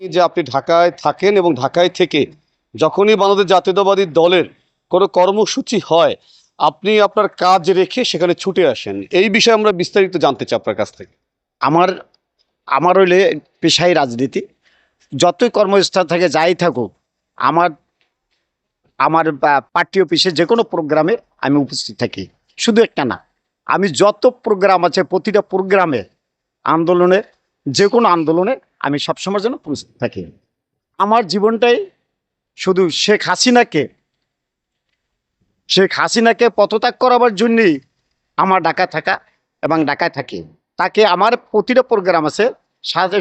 যে আপনি ঢাকায় থাকেন এবং ঢাকায় থেকে যখনই বাংলাদেশ জাতীয়তাবাদী দলের কোনো কর্মসূচি হয়, আপনি আপনার কাজ রেখে সেখানে ছুটে আসেন। এই বিষয়ে আমরা বিস্তারিত জানতে চাই আপনার কাছ থেকে। আমার আমার হইলে পেশাই রাজনীতি। যতই কর্মস্থল থেকে, যাই থাকুক, আমার আমার পার্টি অফিসে যে কোনো প্রোগ্রামে আমি উপস্থিত থাকি। শুধু একটা না, আমি যত প্রোগ্রাম আছে, প্রতিটা প্রোগ্রামে আন্দোলনে যে কোনো আন্দোলনে আমি সবসময় যেন উপস্থিত থাকি। আমার জীবনটাই শুধু শেখ হাসিনাকে শেখ হাসিনাকে পদত্যাগ করাবার জন্যই আমার ঢাকা থাকা এবং ডাকায় থাকি। তাকে আমার প্রতিটা প্রোগ্রাম আছে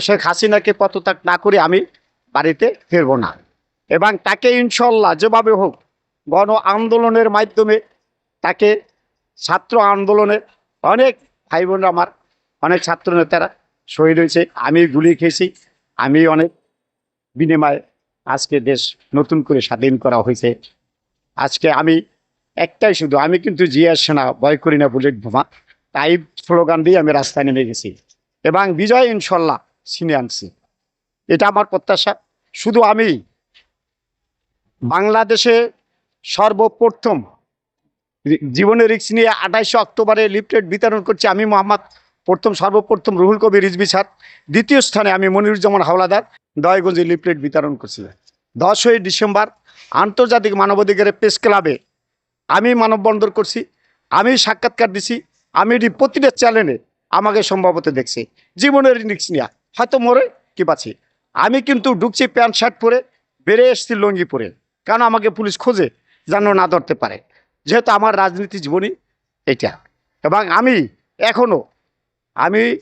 শেখ হাসিনাকে পদত্যাগ না করে আমি বাড়িতে ফিরবো না। এবং তাকে ইনশাল্লাহ যেভাবে হোক গণ আন্দোলনের মাধ্যমে তাকে ছাত্র আন্দোলনে অনেক ভাই বোনরা আমার, অনেক ছাত্র নেতারা শহীদ হয়েছে। আমি গুলি খেয়েছি। আমি অনেক বিনিময়ে আজকে দেশ নতুন করে স্বাধীন করা হয়েছে। আজকে আমি একটাই শুধু, আমি কিন্তু জিয়া সেনা ভয় করি না বুলেট বোমা। তাই স্লোগান দিয়ে আমি রাস্তায় নেমে গেছি। এবং বিজয় ইনশাল্লাহ ছিনে আনছি। এটা আমার প্রত্যাশা। শুধু আমি বাংলাদেশে সর্বপ্রথম জীবনের রিক্স নিয়ে আঠাইশে অক্টোবরে লিফলেট বিতরণ করছি আমি মোহাম্মদ প্রথম সর্বপ্রথম রুহুল কবির রিজবি স্যার। দ্বিতীয় স্থানে আমি মনিরুজ্জামান হাওলাদার, দয়গঞ্জে লিফলেট বিতরণ করছি দশই ডিসেম্বর, আন্তর্জাতিক মানবাধিকারের প্রেস ক্লাবে আমি মানববন্ধন করছি, আমি সাক্ষাৎকার দিছি, আমি এটি প্রতিটা চ্যানেলে আমাকে সম্ভবত দেখছি। জীবনের রিক্স নিয়ে, হয়তো মরে কি পাচ্ছি আমি কিন্তু ঢুকছি প্যান্ট শার্ট পরে, বেড়ে এসছি লঙ্গি পরে। কারণ আমাকে পুলিশ খোঁজে যেন না ধরতে পারে? যেহেতু আমার রাজনীতি জীবনী এটা। এবং আমি এখনও আমি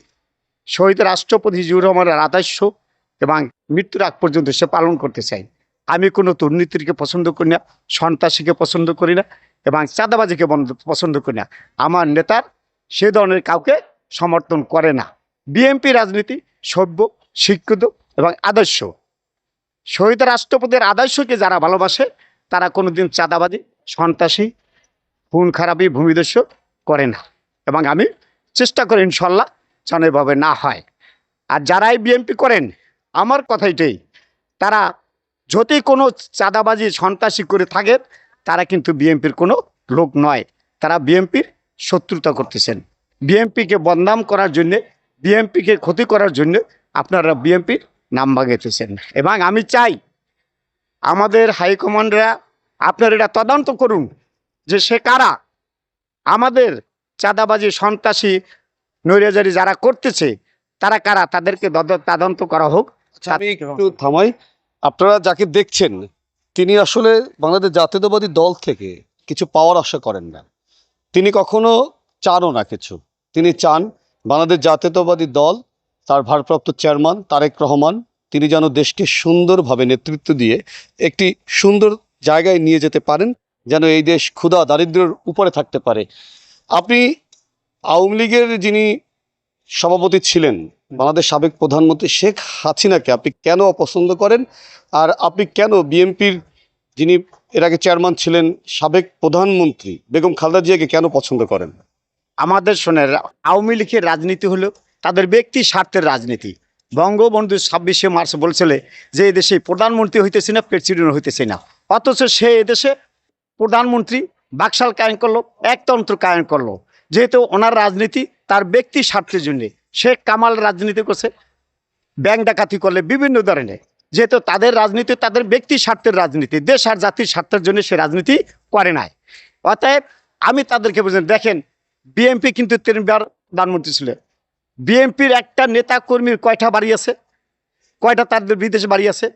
শহীদ রাষ্ট্রপতি জিউর রহমানের আদর্শ এবং মৃত্যুর আগ পর্যন্ত সে পালন করতে চাই। আমি কোনো দুর্নীতিকে পছন্দ করি না, সন্ত্রাসীকে পছন্দ করি না এবং চাঁদাবাজিকে পছন্দ করি না। আমার নেতার সে ধরনের কাউকে সমর্থন করে না। বিএনপি রাজনীতি সভ্য, শিক্ষিত এবং আদর্শ। শহীদ রাষ্ট্রপতির আদর্শকে যারা ভালোবাসে, তারা কোনোদিন চাঁদাবাজি, সন্ত্রাসী খুন খারাপি ভূমিদস্য করে না। এবং আমি চেষ্টা করি ইনশাল্লাহ যেন না হয়। আর যারাই বিএনপি করেন, আমার কথাইটাই তারা যদি কোনো চাঁদাবাজি, সন্ত্রাসী করে থাকে, তারা কিন্তু বিএনপির কোনো লোক নয়। তারা বিএনপির শত্রুতা করতেছেন। বিএনপিকে বদনাম করার জন্য, বিএনপিকে ক্ষতি করার জন্য আপনারা বিএনপির নাম বাগেতেছেন এবং আমি চাই, আমাদের হাইকমান্ডরা আপনারা এটা তদন্ত করুন যে সে কারা? আমাদের চাঁদাবাজি, সন্ত্রাসী নৈরাজারি যারা করতেছে তারা কারা? তাদেরকে তদন্ত করা হোক। আচ্ছা আমি একটু থামাই। আপনারা যাকে দেখছেন তিনি আসলে বাংলাদেশ জাতীয়তাবাদী দল থেকে কিছু পাওয়ার আশা করেন না। তিনি কখনো চানও না কিছু। তিনি চান বাংলাদেশ জাতীয়তাবাদী দল তার ভারপ্রাপ্ত চেয়ারম্যান তারেক রহমান তিনি যেন দেশকে সুন্দরভাবে নেতৃত্ব দিয়ে একটি সুন্দর জায়গায় নিয়ে যেতে পারেন যেন এই দেশ ক্ষুধা দারিদ্র্যের উপরে থাকতে পারে। আপনি আওয়ামী লীগের যিনি সভাপতি ছিলেন, বাংলাদেশ সাবেক প্রধানমন্ত্রী শেখ হাসিনাকে আপনি কেন অপছন্দ করেন? আর আপনি কেন বিএনপির যিনি এর আগে চেয়ারম্যান ছিলেন, সাবেক প্রধানমন্ত্রী বেগম খালেদা জিয়াকে কেন পছন্দ করেন? আমাদের শোনেন, আওয়ামী লীগের রাজনীতি হলো তাদের ব্যক্তি স্বার্থের রাজনীতি। বঙ্গবন্ধু ছাব্বিশে মার্চ বলছিল যে এদেশে প্রধানমন্ত্রী হইতেছে না প্রেসিডেন্ট হইতেছে না। অথচ সে এদেশে প্রধানমন্ত্রী বাকশাল কায়েম করল, একতন্ত্র কায়েম করল। যেহেতু ওনার রাজনীতি তার ব্যক্তি স্বার্থের জন্য। শেখ কামাল রাজনীতি করছে, ব্যাংক ডাকাতি করলে বিভিন্ন ধরনের। যেহেতু তাদের রাজনীতি তাদের ব্যক্তি স্বার্থের রাজনীতি, দেশ আর জাতির স্বার্থের জন্য সে রাজনীতি করে নাই। অতএব আমি তাদেরকে বলছেন দেখেন বিএনপি কিন্তু তিনবার প্রধানমন্ত্রী ছিল। বিএনপির একটা নেতা কর্মীর কয়টা বাড়ি আছে? কয়টা তাদের বিদেশে বাড়ি আছে?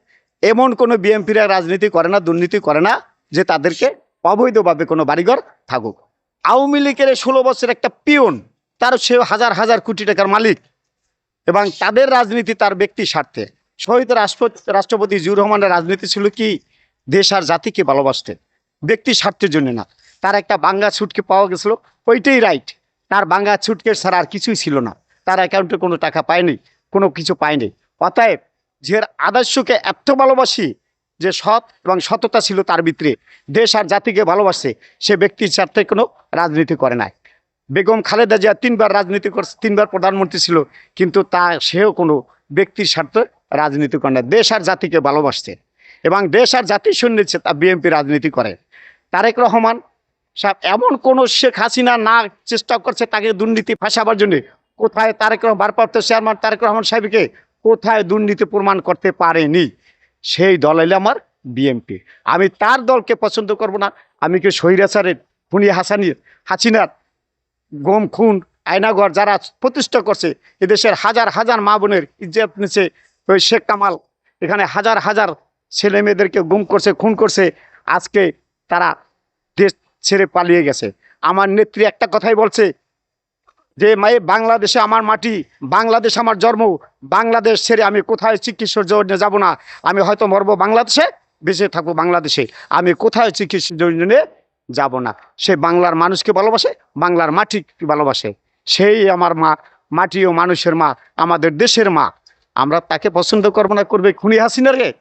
এমন কোনো বিএনপিরা রাজনীতি করে না, দুর্নীতি করে না, যে তাদেরকে অবৈধভাবে কোনো বাড়িঘর থাকুক। আওয়ামী লীগের ষোলো বছর একটা পিয়ন তার সে হাজার হাজার কোটি টাকার মালিক এবং তাদের রাজনীতি তার ব্যক্তি স্বার্থে। শহীদ রাষ্ট্র রাষ্ট্রপতি জিউর রহমানের রাজনীতি ছিল কি? দেশ আর জাতিকে ভালোবাসতেন ব্যক্তি স্বার্থের জন্য না। তার একটা বাঙ্গা ছুটকে পাওয়া গেছিল, ওইটাই রাইট তার বাঙ্গা ছুটকে ছাড়া আর কিছুই ছিল না। তার অ্যাকাউন্টে কোনো টাকা পায়নি, কোনো কিছু পায়নি। অতএব যে আদর্শকে এত ভালোবাসি যে সৎ এবং সততা ছিল তার ভিতরে। দেশ আর জাতিকে ভালোবাসে, সে ব্যক্তির স্বার্থে কোনো রাজনীতি করে নাই। বেগম খালেদা জিয়া তিনবার রাজনীতি করছে তিনবার প্রধানমন্ত্রী ছিল, কিন্তু তা, সেও কোনো ব্যক্তির স্বার্থে রাজনীতি করে না দেশ আর জাতিকে ভালোবাসছে এবং দেশ আর জাতির সন্ন্যাসে তা বিএনপি রাজনীতি করে। তারেক রহমান সাহেব এমন কোন শেখ হাসিনা না চেষ্টা করছে তাকে দুর্নীতি ফাঁসাবার জন্য। কোথায় তারেক রহমান, ভারপ্রাপ্ত চেয়ারম্যান তারেক রহমান সাহেবকে কোথায় দুর্নীতি প্রমাণ করতে পারেনি? সেই দল হইলে আমার বিএনপি আমি তার দলকে পছন্দ করব না। আমি কি স্বৈরাচারের খুনি হাসানির হাসিনার গম, খুন, আয়নাগর যারা প্রতিষ্ঠা করছে, এদেশের হাজার হাজার মা বোনের ইজ্জত নিচ্ছে ওই শেখ কামাল। এখানে হাজার হাজার ছেলে মেয়েদেরকে গুম করছে, খুন করছে। আজকে তারা দেশ ছেড়ে পালিয়ে গেছে। আমার নেত্রী একটা কথাই বলছে যে মায়ে বাংলাদেশে আমার মাটি, বাংলাদেশ আমার জন্ম, বাংলাদেশ ছেড়ে আমি কোথায় চিকিৎসার জন্য যাব না? আমি হয়তো মরবো বাংলাদেশে, বেঁচে থাকব বাংলাদেশে। আমি কোথায় চিকিৎসার জন্য যাব না? সে বাংলার মানুষকে ভালোবাসে, বাংলার মাটিকে ভালোবাসে। সেই আমার মা, মাটি ও মানুষের মা, আমাদের দেশের মা। আমরা তাকে পছন্দ করব না করবে খুনি হাসিনারে